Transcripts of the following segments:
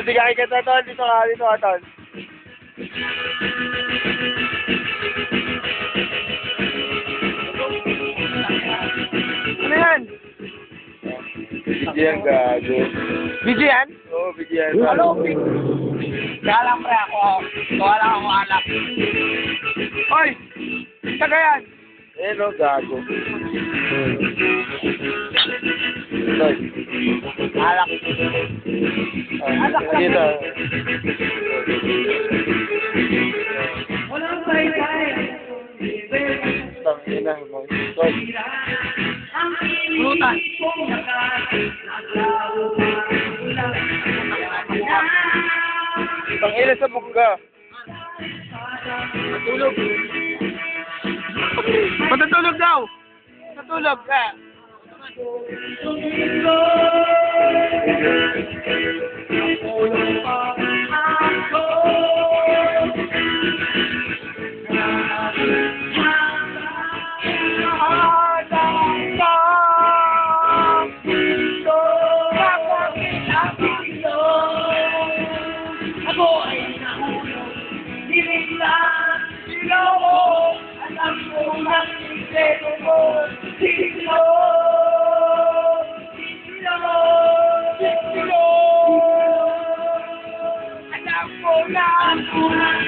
di ka kikita, Tol? Dito ka, dito ka, Tol. Ano yan? Bigyan gago. Video yan? Oo, bigyan. Ano? Kaya lang pre ako, gawa lang ako alak. Hoy! Taga yan! Eh, no, gago. Tol. Alak. Ah, Alak lang. Dito. Walang bye-bye. Tangina mo. Pulutan. Tangina sa bugga. Tulog. Matutulog daw! Matutulog ka! Ako ang sikreto mo, sino, sino, sino, alam ko na ang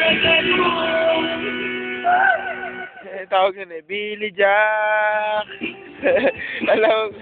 sikreto mo. Tawag yun eh, Billy Jack! Alam,